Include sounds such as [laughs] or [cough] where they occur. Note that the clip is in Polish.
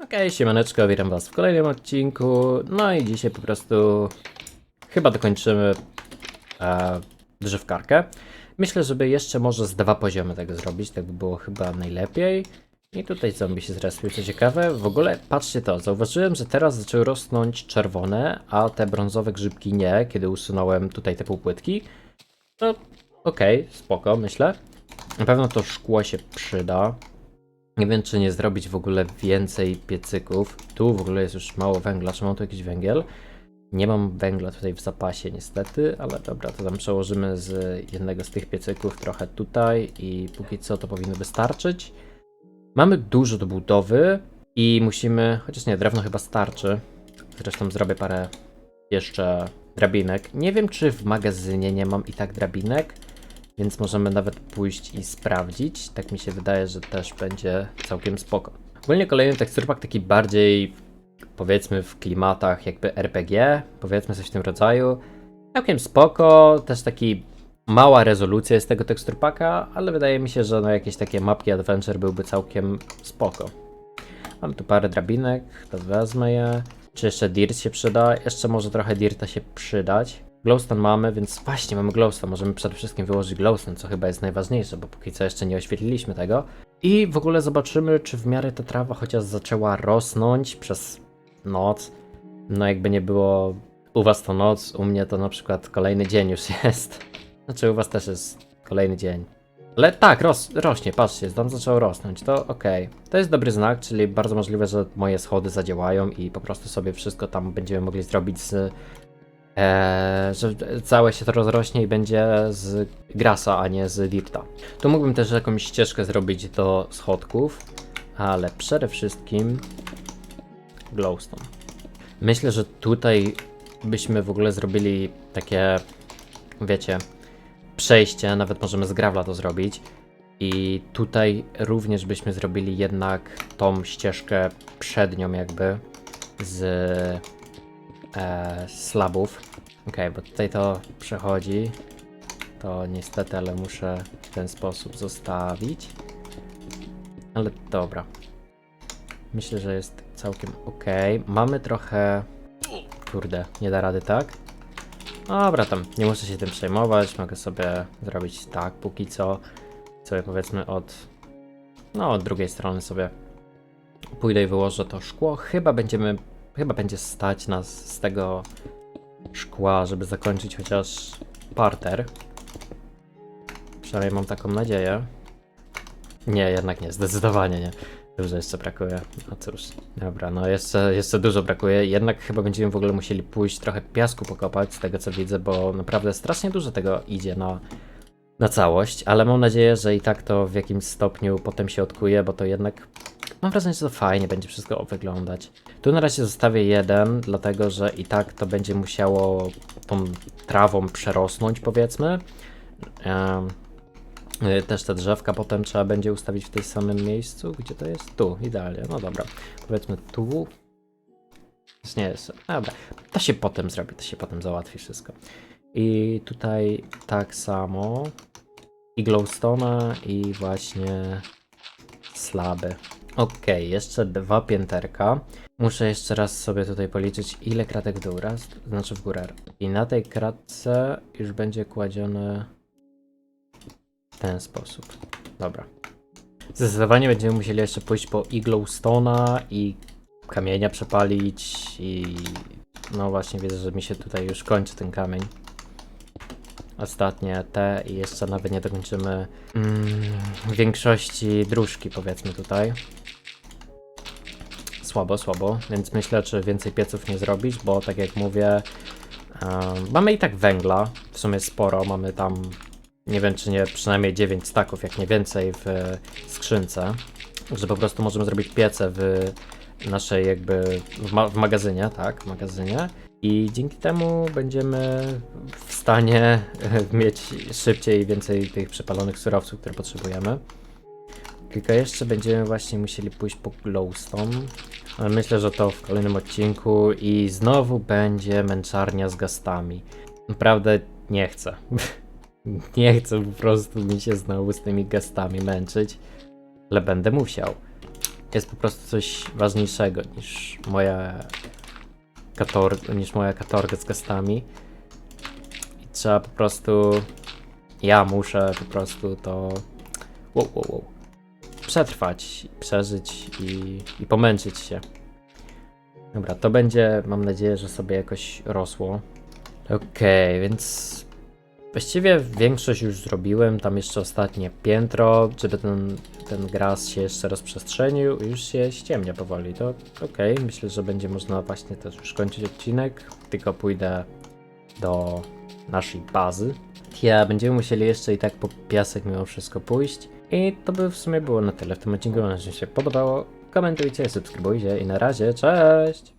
Okej, siemaneczko, witam was w kolejnym odcinku. No i dzisiaj po prostu chyba dokończymy e, drzewkarkę. Myślę, żeby jeszcze może z dwa poziomy tego zrobić, tak by było chyba najlepiej. I tutaj zombie się zrespił, co ciekawe. W ogóle patrzcie to, zauważyłem, że teraz zaczęły rosnąć czerwone, a te brązowe grzybki nie, kiedy usunąłem tutaj te półpłytki. No okej, spoko, myślę. Na pewno to szkło się przyda. Nie wiem, czy nie zrobić w ogóle więcej piecyków. Tu w ogóle jest już mało węgla. Czy mam tu jakiś węgiel? Nie mam węgla tutaj w zapasie niestety, ale dobra, to tam przełożymy z jednego z tych piecyków trochę tutaj i póki co to powinno wystarczyć. Mamy dużo do budowy i musimy, chociaż nie, drewno chyba starczy. Zresztą zrobię parę jeszcze drabinek. Nie wiem, czy w magazynie nie mam i tak drabinek. Więc możemy nawet pójść i sprawdzić. Tak mi się wydaje, że też będzie całkiem spoko. Ogólnie kolejny teksturpak taki bardziej powiedzmy w klimatach jakby RPG, powiedzmy coś w tym rodzaju. Całkiem spoko, też taki mała rezolucja jest tego teksturpaka, ale wydaje mi się, że no jakieś takie mapki adventure byłby całkiem spoko. Mam tu parę drabinek, to wezmę je. Czy jeszcze dirt się przyda? Jeszcze może trochę dirta się przydać. Glowstone mamy, więc właśnie mamy glowstone. Możemy przede wszystkim wyłożyć glowstone, co chyba jest najważniejsze, bo póki co jeszcze nie oświetliliśmy tego. I w ogóle zobaczymy, czy w miarę ta trawa chociaż zaczęła rosnąć przez noc. No jakby nie było u was to noc, u mnie to na przykład kolejny dzień już [laughs] jest. Znaczy u was też jest kolejny dzień. Ale tak, ros rośnie, patrzcie, tam zaczęło rosnąć, to okej. To jest dobry znak, czyli bardzo możliwe, że moje schody zadziałają i po prostu sobie wszystko tam będziemy mogli zrobić z Eee, że całe się to rozrośnie i będzie z grasa, a nie z dirta. Tu mógłbym też jakąś ścieżkę zrobić do schodków, ale przede wszystkim glowstone. Myślę, że tutaj byśmy w ogóle zrobili takie, wiecie, przejście, nawet możemy z gravla to zrobić. I tutaj również byśmy zrobili jednak tą ścieżkę przednią jakby z e, slabów. Okej, bo tutaj to przechodzi. To niestety, ale muszę w ten sposób zostawić. Ale dobra. Myślę, że jest całkiem ok. Mamy trochę. Kurde, nie da rady tak. Dobra, tam nie muszę się tym przejmować. Mogę sobie zrobić tak, póki co. Sobie powiedzmy od. No, od drugiej strony sobie pójdę i wyłożę to szkło. Chyba będziemy Chyba będzie stać nas z tego szkła, żeby zakończyć chociaż parter. Przynajmniej mam taką nadzieję. Nie, jednak nie, zdecydowanie nie. Dużo jeszcze brakuje. No cóż, dobra, no jeszcze, jeszcze dużo brakuje. Jednak chyba będziemy w ogóle musieli pójść trochę piasku pokopać, z tego co widzę, bo naprawdę strasznie dużo tego idzie na, na całość, ale mam nadzieję, że i tak to w jakimś stopniu potem się odkuje, bo to jednak Mam wrażenie, że to fajnie będzie wszystko wyglądać. Tu na razie zostawię jeden, dlatego że i tak to będzie musiało tą trawą przerosnąć, powiedzmy. Um, też te drzewka potem trzeba będzie ustawić w tej samym miejscu. Gdzie to jest? Tu, idealnie. No dobra. Powiedzmy tu. Nie jest. Dobra. To się potem zrobi, to się potem załatwi wszystko. I tutaj tak samo. I glowstone i właśnie slaby. Okej, jeszcze dwa pięterka. Muszę jeszcze raz sobie tutaj policzyć, ile kratek w dół. Raz, znaczy w górę. I na tej kratce już będzie kładzione w ten sposób. Dobra. Zdecydowanie będziemy musieli jeszcze pójść po Iglowstone'a i kamienia przepalić i... No właśnie, widzę, że mi się tutaj już kończy ten kamień. Ostatnie te i jeszcze nawet nie dokończymy mm, większości dróżki powiedzmy tutaj. Słabo, słabo, więc myślę, czy więcej pieców nie zrobić, bo tak jak mówię, um, mamy i tak węgla, w sumie sporo, mamy tam, nie wiem czy nie, przynajmniej 9 staków, jak nie więcej w skrzynce, że po prostu możemy zrobić piece w naszej jakby, w, ma w magazynie, tak, w magazynie i dzięki temu będziemy w stanie [laughs] mieć szybciej więcej tych przepalonych surowców, które potrzebujemy. Tylko jeszcze będziemy właśnie musieli pójść po glowstone. Ale myślę, że to w kolejnym odcinku i znowu będzie męczarnia z gastami. Naprawdę nie chcę. [laughs] nie chcę po prostu mi się znowu z tymi gastami męczyć, ale będę musiał. Jest po prostu coś ważniejszego niż moja kator- niż moja katorga z gastami. I trzeba po prostu. Ja muszę po prostu to. Wow, wow, wow. Przetrwać, przeżyć i, i pomęczyć się. Dobra, to będzie, mam nadzieję, że sobie jakoś rosło. Okej, więc właściwie większość już zrobiłem. Tam jeszcze ostatnie piętro, żeby ten, ten gras się jeszcze rozprzestrzenił. Już się ściemnia powoli. To okej, myślę, że będzie można właśnie też już kończyć odcinek. Tylko pójdę do naszej bazy. Ja będziemy musieli jeszcze i tak po piasek mimo wszystko pójść. I to by w sumie było na tyle w tym odcinku. Mam nadzieję, że się podobało. Komentujcie, subskrybujcie i na razie, cześć!